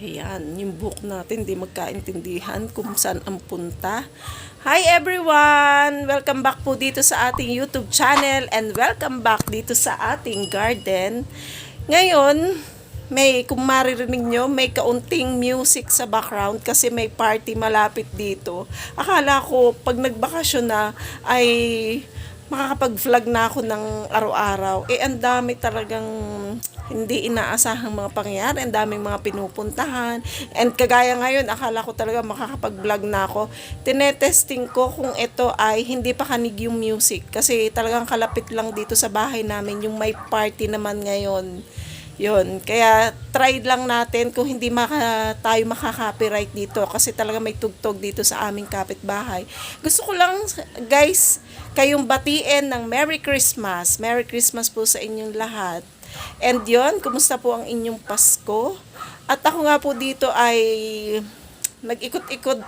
Ayan, yung book natin, di magkaintindihan kung saan ang punta. Hi everyone! Welcome back po dito sa ating YouTube channel and welcome back dito sa ating garden. Ngayon, may, kung maririnig nyo, may kaunting music sa background kasi may party malapit dito. Akala ko, pag nagbakasyon na, ay makakapag-vlog na ako ng araw-araw. Eh, ang dami talagang hindi inaasahang mga pangyayari. Ang daming mga pinupuntahan. And kagaya ngayon, akala ko talaga makakapag-vlog na ako. Tinetesting ko kung ito ay hindi pa kanig yung music. Kasi talagang kalapit lang dito sa bahay namin yung may party naman ngayon. Yun. Kaya try lang natin kung hindi maka, tayo makaka-copyright dito kasi talaga may tugtog dito sa aming kapitbahay. Gusto ko lang, guys, kayong batiin ng Merry Christmas. Merry Christmas po sa inyong lahat. And yon kumusta po ang inyong Pasko? At ako nga po dito ay nag-ikot-ikot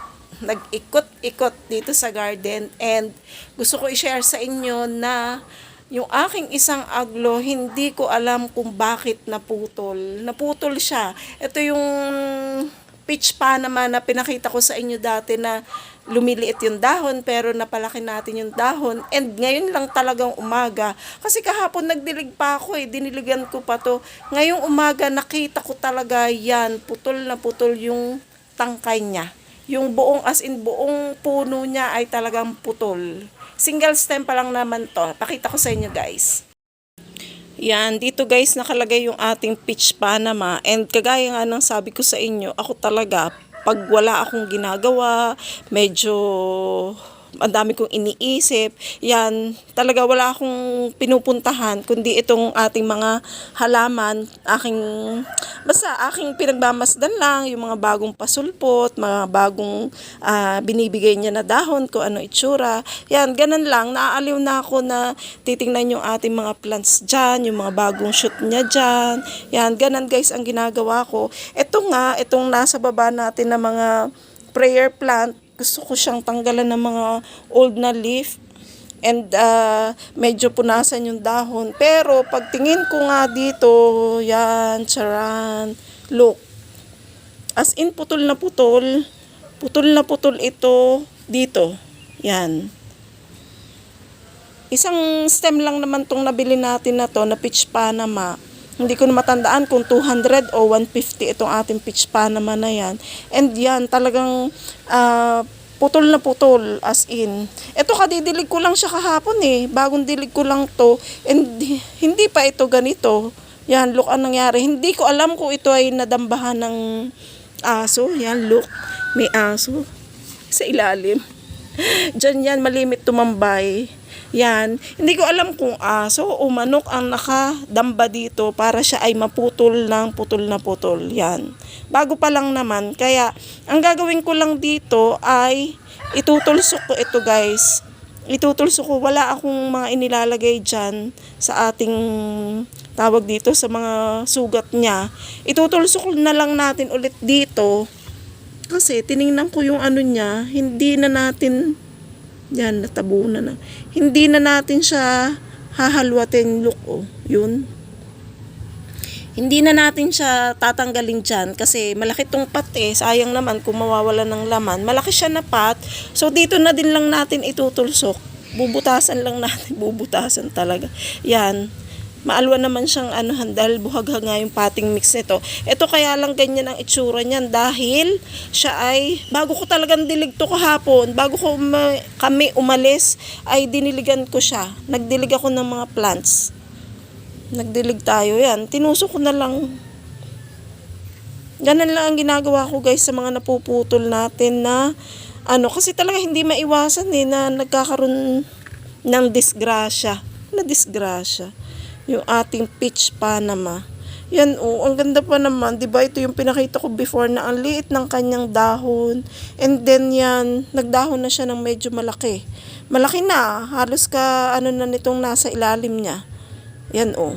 nag-ikot-ikot dito sa garden and gusto ko i-share sa inyo na yung aking isang aglo, hindi ko alam kung bakit naputol. Naputol siya. Ito yung peach pa naman na pinakita ko sa inyo dati na lumiliit yung dahon pero napalaki natin yung dahon. And ngayon lang talagang umaga. Kasi kahapon nagdilig pa ako eh. Diniligan ko pa to. Ngayong umaga nakita ko talaga yan. Putol na putol yung tangkay niya. Yung buong as in buong puno niya ay talagang putol single stem pa lang naman to. Pakita ko sa inyo guys. Yan, dito guys nakalagay yung ating peach Panama. And kagaya nga ng sabi ko sa inyo, ako talaga pag wala akong ginagawa, medyo ang dami kong iniisip, yan, talaga wala akong pinupuntahan, kundi itong ating mga halaman, aking, basta aking pinagmamasdan lang, yung mga bagong pasulpot, mga bagong ah, binibigay niya na dahon, kung ano itsura, yan, ganun lang, naaaliw na ako na titingnan yung ating mga plants dyan, yung mga bagong shoot niya dyan, yan, ganun guys ang ginagawa ko. Ito nga, itong nasa baba natin na mga prayer plant, gusto ko siyang tanggalan ng mga old na leaf and uh, medyo punasan yung dahon. Pero pagtingin ko nga dito, yan, charan, look. As in, putol na putol. Putol na putol ito dito. Yan. Isang stem lang naman tong nabili natin na to, na peach panama. Hindi ko na matandaan kung 200 o 150 itong ating peach panama na yan. And yan, talagang ah, putol na putol as in. Ito kadidilig ko lang siya kahapon eh. Bagong dilig ko lang to. And hindi pa ito ganito. Yan, look ang nangyari. Hindi ko alam kung ito ay nadambahan ng aso. Yan, look. May aso sa ilalim. Diyan yan, malimit tumambay. Yan. Hindi ko alam kung aso o manok ang nakadamba dito para siya ay maputol ng putol na putol. Yan. Bago pa lang naman. Kaya, ang gagawin ko lang dito ay itutulsok ko ito guys. Itutulsok ko. Wala akong mga inilalagay dyan sa ating tawag dito sa mga sugat niya. Itutulsok na lang natin ulit dito kasi tiningnan ko yung ano niya, hindi na natin, yan, natabunan na. Hindi na natin siya hahalwatin look, oh. Yun. Hindi na natin siya tatanggalin dyan kasi malaki tong pat eh. Sayang naman kung mawawala ng laman. Malaki siya na pat. So dito na din lang natin itutulsok. Bubutasan lang natin. Bubutasan talaga. Yan maalwa naman siyang anuhan dahil buhagha nga yung pating mix nito. Ito kaya lang ganyan ang itsura niyan dahil siya ay, bago ko talagang dilig to kahapon, bago ko uma- kami umalis, ay diniligan ko siya. Nagdilig ako ng mga plants. Nagdilig tayo yan. Tinusok ko na lang. Ganun lang ang ginagawa ko guys sa mga napuputol natin na ano, kasi talaga hindi maiwasan eh na nagkakaroon ng disgrasya. Na disgrasya yung ating peach Panama. Yan oh, ang ganda pa naman, 'di ba? Ito yung pinakita ko before na ang liit ng kanyang dahon. And then yan, nagdahon na siya ng medyo malaki. Malaki na, halos ka ano na nitong nasa ilalim niya. Yan oh.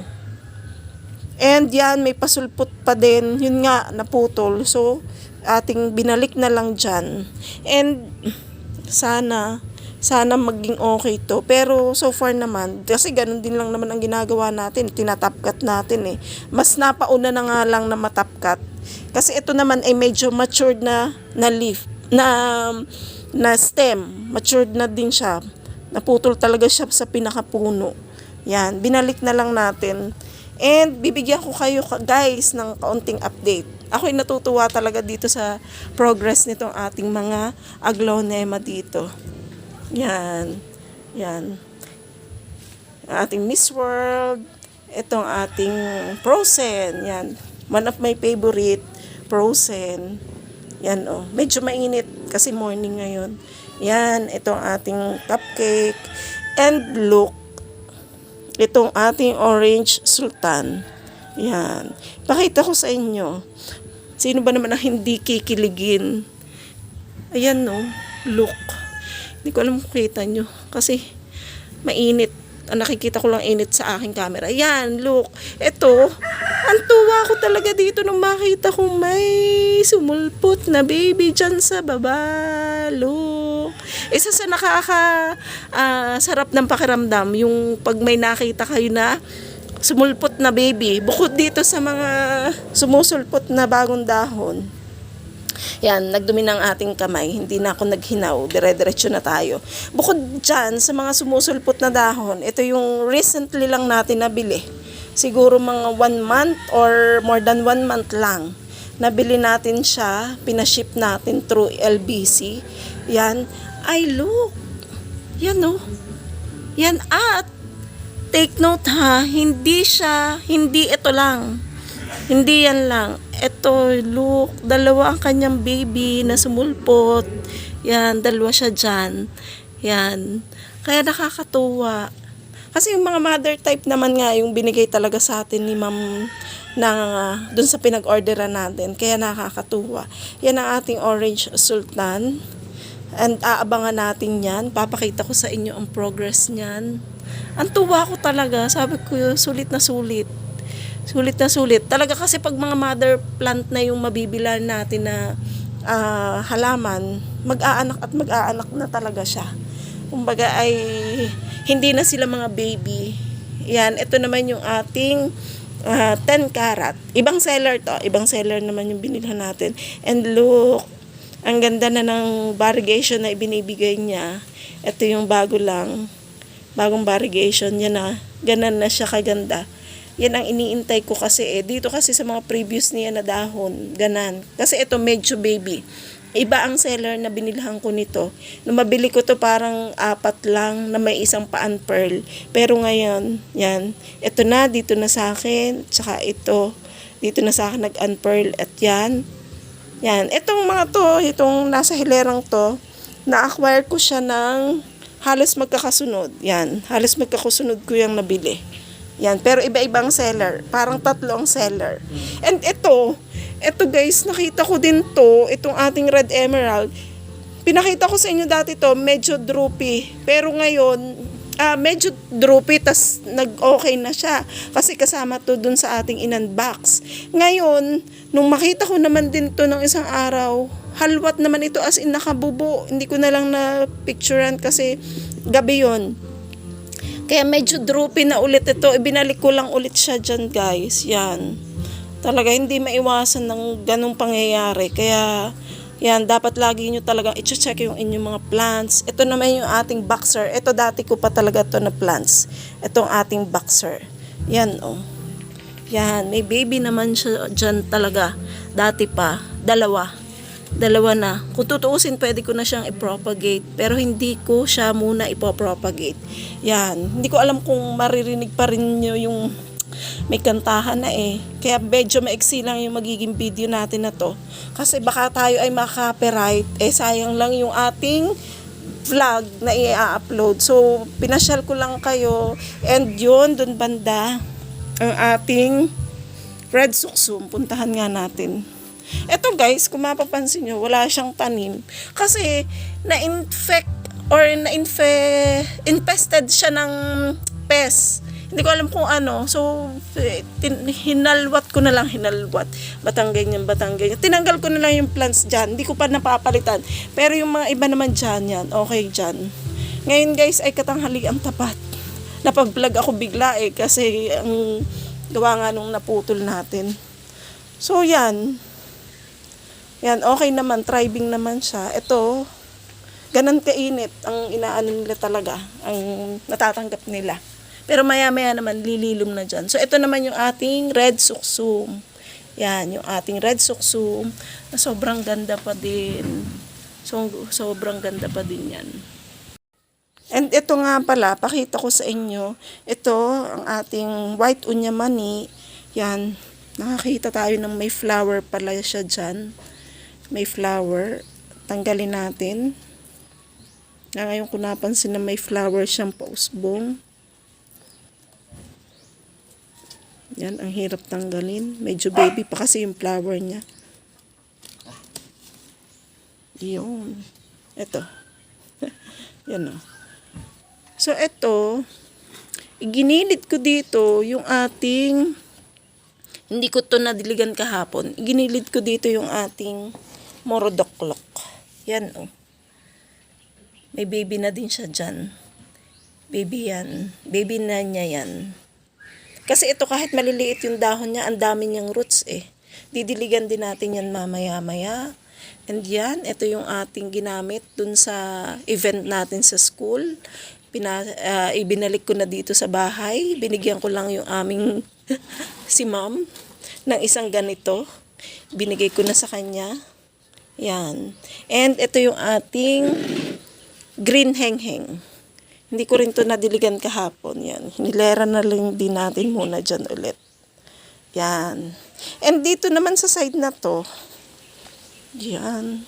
And yan, may pasulpot pa din. Yun nga, naputol. So, ating binalik na lang dyan. And sana, Sana maging okay to. Pero so far naman, kasi ganun din lang naman ang ginagawa natin. Tinatapkat natin eh. Mas napauna na nga lang na matapkat. Kasi ito naman ay medyo matured na, na leaf, na, na stem. Matured na din siya. Naputol talaga siya sa pinakapuno. Yan, binalik na lang natin. And bibigyan ko kayo ka- guys ng kaunting update. Ako'y natutuwa talaga dito sa progress nitong ating mga aglonema dito. Yan. Yan. Ating Miss World. Itong ating Frozen. Yan. One of my favorite. Frozen. Yan oh. Medyo mainit kasi morning ngayon. Yan. Itong ating cupcake. And look. Itong ating orange sultan. Yan. Pakita ko sa inyo. Sino ba naman ang hindi kikiligin? Ayan no. Look. Hindi ko alam kung kita nyo. Kasi mainit. Ang nakikita ko lang init sa aking camera. Yan, look. Ito, ang tuwa ko talaga dito nung makita ko may sumulpot na baby dyan sa baba. Look. Isa sa nakaka ah, sarap ng pakiramdam yung pag may nakita kayo na sumulpot na baby. Bukod dito sa mga sumusulpot na bagong dahon. Yan, nagdumi ng ating kamay. Hindi na ako naghinaw. Dire-diretso na tayo. Bukod dyan, sa mga sumusulpot na dahon, ito yung recently lang natin nabili. Siguro mga one month or more than one month lang. Nabili natin siya, pinaship natin through LBC. Yan. Ay, look. Yan, oh. Yan, at take note ha, hindi siya, hindi ito lang. Hindi yan lang. Ito, look, dalawa ang kanyang baby na sumulpot. Yan, dalawa siya dyan. Yan. Kaya nakakatuwa. Kasi yung mga mother type naman nga, yung binigay talaga sa atin ni ma'am na dun sa pinag-orderan natin. Kaya nakakatuwa. Yan ang ating orange sultan. And aabangan natin yan. Papakita ko sa inyo ang progress niyan. Ang tuwa ko talaga. Sabi ko, sulit na sulit. Sulit na sulit. Talaga kasi pag mga mother plant na yung mabibilan natin na ah, halaman, mag-aanak at mag-aanak na talaga siya. Kumbaga ay hindi na sila mga baby. Yan, ito naman yung ating ah, 10 karat. Ibang seller to. Ibang seller naman yung binilhan natin. And look, ang ganda na ng variegation na ibinibigay niya. Ito yung bago lang. Bagong variegation niya na. Ganan na siya kaganda. Yan ang iniintay ko kasi eh. Dito kasi sa mga previous niya na dahon. Ganan. Kasi ito medyo baby. Iba ang seller na binilhan ko nito. Nung mabili ko to parang apat lang na may isang paan pearl. Pero ngayon, yan. Ito na, dito na sa akin. Tsaka ito. Dito na sa akin nag-unpearl. At yan. Yan. Itong mga to, itong nasa hilerang to, na-acquire ko siya ng halos magkakasunod. Yan. Halos magkakasunod ko yung nabili. Yan. Pero iba-ibang seller. Parang tatlo ang seller. And ito, ito guys, nakita ko din to, itong ating red emerald. Pinakita ko sa inyo dati to, medyo droopy. Pero ngayon, ah medyo droopy, tas nag-okay na siya. Kasi kasama to dun sa ating in-unbox. Ngayon, nung makita ko naman din to ng isang araw, halwat naman ito as in nakabubo. Hindi ko na lang na picturean kasi gabi yon kaya medyo droopy na ulit ito. Ibinalik ko lang ulit siya dyan, guys. Yan. Talaga, hindi maiwasan ng ganong pangyayari. Kaya, yan, dapat lagi nyo talaga i-check yung inyong mga plants. Ito naman yung ating boxer. Ito dati ko pa talaga to na plants. Itong ating boxer. Yan, oh. Yan, may baby naman siya dyan talaga. Dati pa. Dalawa dalawa na. Kung tutuusin, pwede ko na siyang i-propagate. Pero hindi ko siya muna ipopropagate. Yan. Hindi ko alam kung maririnig pa rin nyo yung may kantahan na eh. Kaya medyo maiksi lang yung magiging video natin na to. Kasi baka tayo ay maka-copyright. Eh sayang lang yung ating vlog na i-upload. So, pinasyal ko lang kayo. And yun, dun banda, ang ating red suksum. Puntahan nga natin. Ito guys, kung mapapansin nyo, wala siyang tanim. Kasi, na-infect or na-infe, infested siya ng pest. Hindi ko alam kung ano. So, eh, hinalwat ko na lang, hinalwat. Batang ganyan, batang ganyan. Tinanggal ko na lang yung plants dyan. Hindi ko pa napapalitan. Pero yung mga iba naman dyan, yan, okay dyan. Ngayon guys ay katanghali ang tapat. Napag-vlog ako bigla eh kasi ang gawa nga nung naputol natin. So yan. Yan, okay naman. Thriving naman siya. Ito, ganun kainit ang inaano nila talaga. Ang natatanggap nila. Pero maya-maya naman lililom na dyan. So ito naman yung ating red suksum. Yan, yung ating red suksum na sobrang ganda pa din. So, sobrang ganda pa din yan. And ito nga pala, pakita ko sa inyo, ito ang ating white unyamani. Yan, nakakita tayo ng may flower pala siya dyan. May flower. Tanggalin natin. Na ngayon ko napansin na may flower siyang pausbong. Yan, ang hirap tanggalin. Medyo baby pa kasi yung flower niya. Yun. Ito. Yan o. So, ito, iginilit ko dito yung ating, hindi ko to nadiligan kahapon, iginilit ko dito yung ating morodoklok. Yan o. May baby na din siya dyan. Baby yan. Baby na niya yan. Kasi ito kahit maliliit yung dahon niya, ang dami niyang roots eh. Didiligan din natin yan mamaya-maya. And yan, ito yung ating ginamit dun sa event natin sa school. Pina, ah, ibinalik ko na dito sa bahay. Binigyan ko lang yung aming si ma'am ng isang ganito. Binigay ko na sa kanya. Yan. And ito yung ating green hengheng. Hindi ko rin to nadiligan kahapon. Yan. Hinilera na lang din natin muna dyan ulit. Yan. And dito naman sa side na to, yan.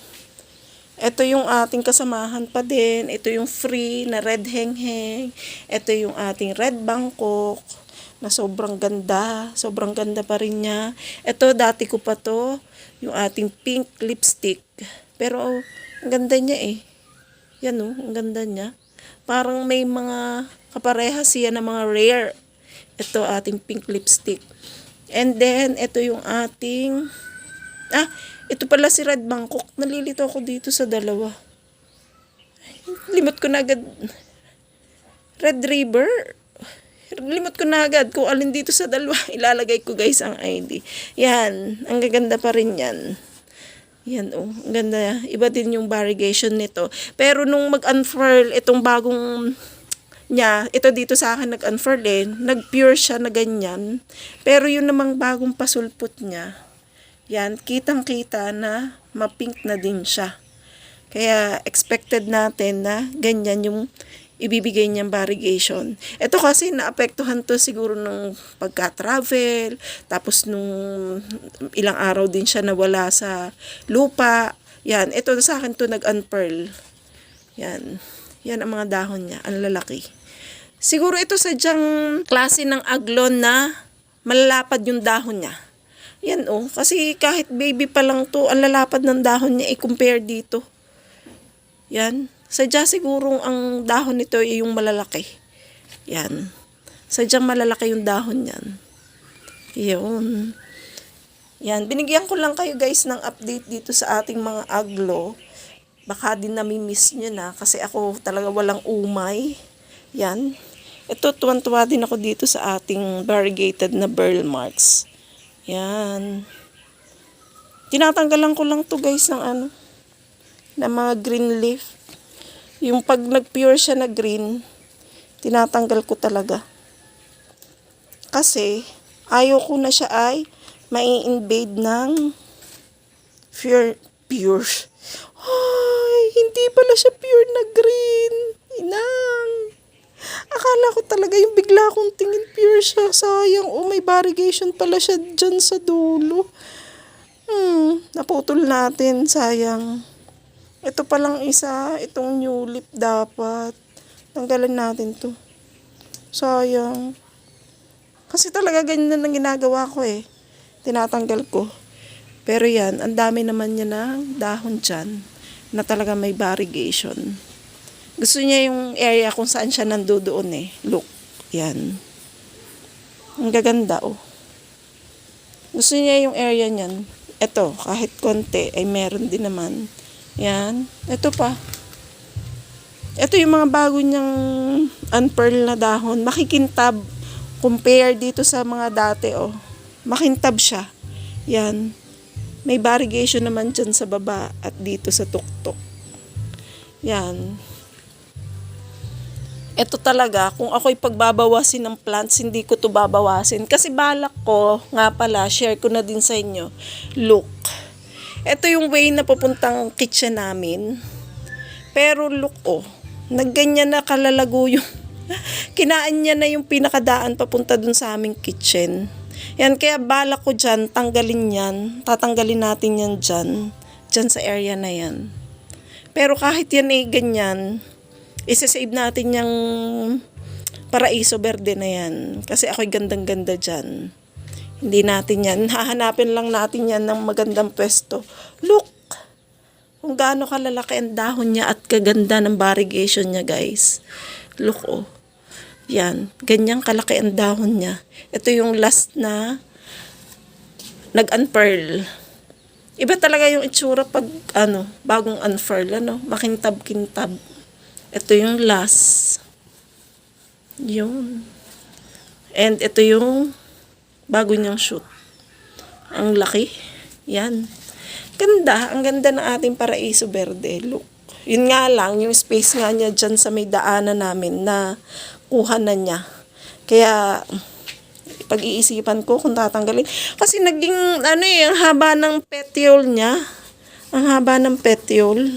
Ito yung ating kasamahan pa din. Ito yung free na red hengheng. Ito yung ating red bangkok na sobrang ganda. Sobrang ganda pa rin niya. Ito, dati ko pa to. Yung ating pink lipstick. Pero, ang ganda niya eh. Yan oh, ang ganda niya. Parang may mga kapareha siya na mga rare. Ito ating pink lipstick. And then, ito yung ating... Ah, ito pala si Red Bangkok. Nalilito ako dito sa dalawa. Limot ko na agad. Red River. Limot ko na agad kung alin dito sa dalawa. Ilalagay ko guys ang ID. Yan. Ang gaganda pa rin yan. Yan oh. Ang ganda. Iba din yung variegation nito. Pero nung mag-unfurl itong bagong niya, ito dito sa akin nag-unfurl eh. Nag-pure siya na ganyan. Pero yun namang bagong pasulpot niya. Yan, kitang-kita na mapink na din siya. Kaya expected natin na ganyan yung ibibigay niyang variegation. Ito kasi naapektuhan to siguro nung pagka-travel, tapos nung ilang araw din siya nawala sa lupa. Yan, ito sa akin to nag-unpearl. Yan. Yan ang mga dahon niya, ang lalaki. Siguro ito sadyang klase ng aglon na malalapad yung dahon niya. Yan oh, kasi kahit baby pa lang to, ang lalapad ng dahon niya i-compare dito. Yan. Sadya siguro ang dahon nito ay yung malalaki. Yan. Sadyang malalaki yung dahon niyan. Yun. Yan. Binigyan ko lang kayo guys ng update dito sa ating mga aglo. Baka din nami-miss nyo na kasi ako talaga walang umay. Yan. Ito, tuwan-tuwa din ako dito sa ating variegated na burl marks. Yan. Tinatanggalan ko lang to guys ng ano, ng mga green leaf. Yung pag nag-pure siya na green, tinatanggal ko talaga. Kasi, ayaw ko na siya ay mai-invade ng pure, pure. Ay, hindi pala siya pure na green. Inang. Akala ko talaga yung bigla kong tingin pure siya. Sayang, oh may variegation pala siya dyan sa dulo. Hmm, naputol natin, sayang. Ito palang isa, itong new lip dapat. Tanggalan natin to. Sayang. Kasi talaga ganyan ang ginagawa ko eh. Tinatanggal ko. Pero yan, ang dami naman niya ng dahon dyan na talaga may variegation. Gusto niya yung area kung saan siya nandoon eh. Look, yan. Ang gaganda oh. Gusto niya yung area niyan. Ito, kahit konti ay meron din naman. Yan. Ito pa. Ito yung mga bago niyang unpearl na dahon. Makikintab. Compare dito sa mga dati, oh. Makintab siya. Yan. May variegation naman dyan sa baba at dito sa tuktok. Yan. Ito talaga, kung ako'y pagbabawasin ng plants, hindi ko to babawasin. Kasi balak ko, nga pala, share ko na din sa inyo. Look. Ito yung way na papuntang kitchen namin. Pero look, oh. Nagganyan na kalalago yung... Kinaan niya na yung pinakadaan papunta dun sa aming kitchen. Yan, kaya balak ko dyan, tanggalin yan. Tatanggalin natin yan dyan. Dyan sa area na yan. Pero kahit yan ay ganyan, isa-save natin yung paraiso verde na yan. Kasi ako'y gandang-ganda dyan. Hindi natin yan. Hahanapin lang natin yan ng magandang pwesto. Look! Kung gaano kalalaki ang dahon niya at kaganda ng variegation niya, guys. Look, oh. Yan. Ganyang kalaki ang dahon niya. Ito yung last na nag-unfurl. Iba talaga yung itsura pag, ano, bagong unfurl, ano, makintab-kintab. Ito yung last. Yun. And ito yung bago niyang shoot. Ang laki. Yan. Ganda. Ang ganda ng ating paraiso verde. Look. Yun nga lang, yung space nga niya dyan sa may daanan namin na kuha na niya. Kaya, pag-iisipan ko kung tatanggalin. Kasi naging, ano eh, ang haba ng petiole niya. Ang haba ng petiole.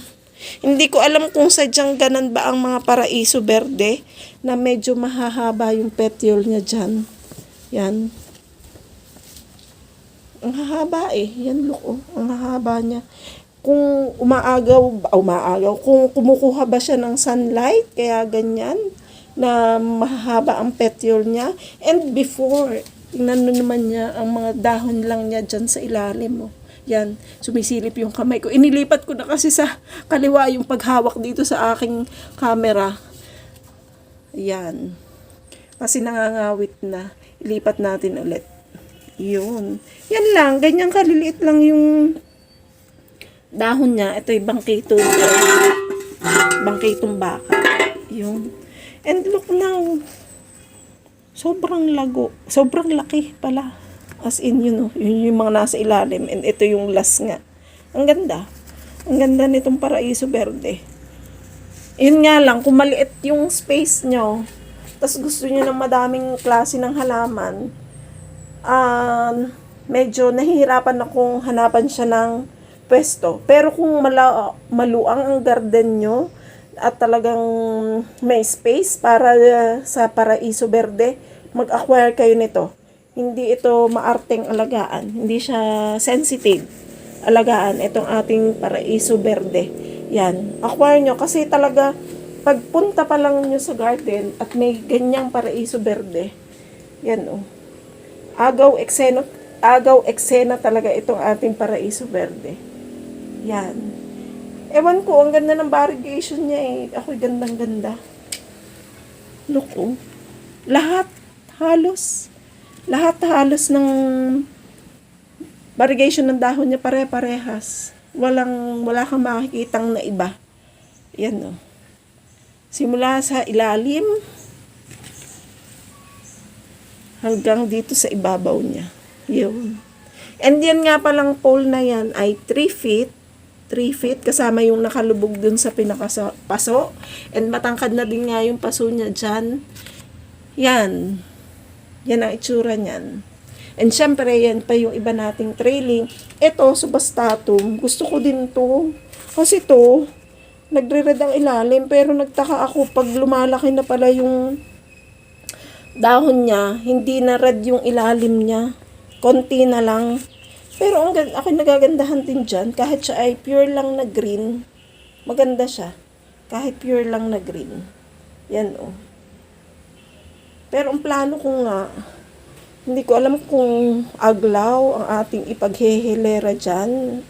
Hindi ko alam kung sadyang ganan ba ang mga paraiso verde na medyo mahahaba yung petiole niya dyan. Yan. Ang hahaba eh. Yan look oh. Ang hahaba niya. Kung umaagaw, ah, umaagaw, kung kumukuha ba siya ng sunlight, kaya ganyan, na mahaba ang petiole niya. And before, tingnan naman niya, ang mga dahon lang niya dyan sa ilalim mo. Yan, sumisilip yung kamay ko. Inilipat ko na kasi sa kaliwa yung paghawak dito sa aking camera. Yan. Kasi nangangawit na. Ilipat natin ulit. Yun. Yan lang. Ganyan kaliliit lang yung dahon niya. Ito yung bangkito. Bangkitong baka. Yun. And look now. Sobrang lago. Sobrang laki pala. As in, yun, oh, yun yung mga nasa ilalim. And ito yung last nga. Ang ganda. Ang ganda nitong paraiso verde. Yun nga lang, kung maliit yung space nyo, tapos gusto nyo ng madaming klase ng halaman, um, medyo nahihirapan akong hanapan siya ng pwesto. Pero kung mala, maluang ang garden nyo, at talagang may space para uh, sa paraiso verde, mag-acquire kayo nito. Hindi ito maarteng alagaan. Hindi siya sensitive alagaan itong ating paraiso verde. Yan. Acquire nyo kasi talaga pagpunta pa lang nyo sa garden at may ganyang paraiso verde. Yan oh. Agaw eksena, agaw eksena talaga itong ating paraiso verde. Yan. Ewan ko, ang ganda ng variegation niya eh. Ako'y gandang-ganda. Look, oh. Lahat, halos. Lahat halos ng variegation ng dahon niya pare-parehas. Walang, wala kang makikitang na iba. Yan, oh. Simula sa ilalim, hanggang dito sa ibabaw niya. Yun. And yan nga palang pole na yan ay 3 feet 3 feet kasama yung nakalubog dun sa pinakapaso. And matangkad na din nga yung paso niya dyan. Yan. Yan ang itsura niyan. And syempre, yan pa yung iba nating trailing. Ito, subastatum. Gusto ko din to. Kasi to, nagre-red ang ilalim. Pero nagtaka ako pag lumalaki na pala yung dahon niya, hindi na red yung ilalim niya. Konti na lang. Pero ang ako nagagandahan din dyan, kahit siya ay pure lang na green, maganda siya. Kahit pure lang na green. Yan oh. Pero ang plano ko nga, hindi ko alam kung aglaw ang ating ipaghehilera dyan.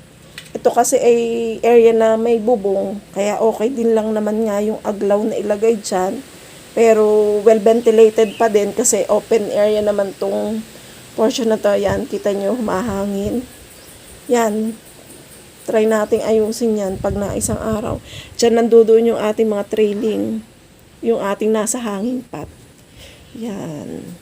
Ito kasi ay area na may bubong, kaya okay din lang naman nga yung aglaw na ilagay dyan. Pero well ventilated pa din kasi open area naman tong portion na to. Yan, kita nyo, humahangin. Yan. try nating ayusin yan pag na isang araw. Diyan nandoon yung ating mga trailing. Yung ating nasa hanging pot. Yan.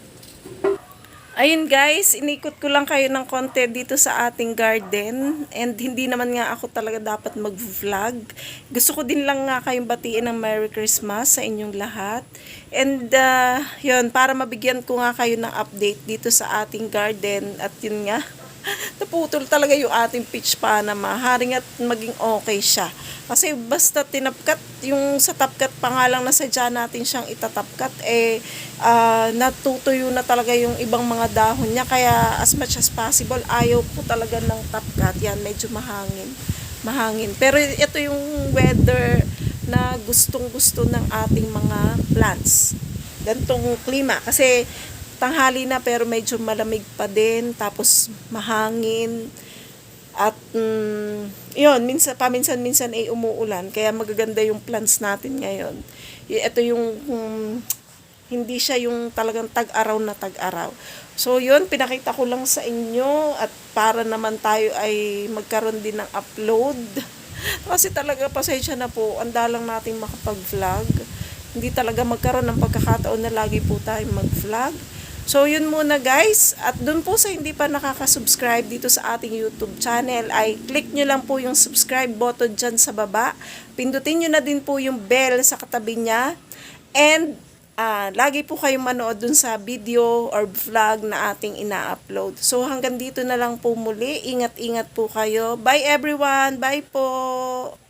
Ayun guys, inikot ko lang kayo ng konti dito sa ating garden and hindi naman nga ako talaga dapat mag-vlog. Gusto ko din lang nga kayong batiin ng Merry Christmas sa inyong lahat. And uh, yun, para mabigyan ko nga kayo ng update dito sa ating garden at yun nga, naputol talaga yung ating peach panama. Haring at maging okay siya. Kasi basta tinapkat, yung sa tapkat pa nga lang na sadya natin siyang itatapkat, eh, ah, natutuyo na talaga yung ibang mga dahon niya. Kaya as much as possible, ayaw po talaga ng tapkat. Yan, medyo mahangin. Mahangin. Pero ito yung weather na gustong gusto ng ating mga plants. Gantong klima. Kasi tanghali na pero medyo malamig pa din. Tapos mahangin. At mm, yun, minsan, paminsan-minsan ay umuulan. Kaya magaganda yung plants natin ngayon. Ito yung mm, hindi siya yung talagang tag-araw na tag-araw. So yun, pinakita ko lang sa inyo at para naman tayo ay magkaroon din ng upload. Kasi talaga pasensya na po, andalang nating makapag-vlog. Hindi talaga magkaroon ng pagkakataon na lagi po tayo mag-vlog. So yun muna guys, at dun po sa hindi pa nakaka-subscribe dito sa ating YouTube channel ay click nyo lang po yung subscribe button dyan sa baba. Pindutin nyo na din po yung bell sa katabi niya. And ah, lagi po kayong manood dun sa video or vlog na ating ina-upload. So hanggang dito na lang po muli. Ingat-ingat po kayo. Bye everyone! Bye po!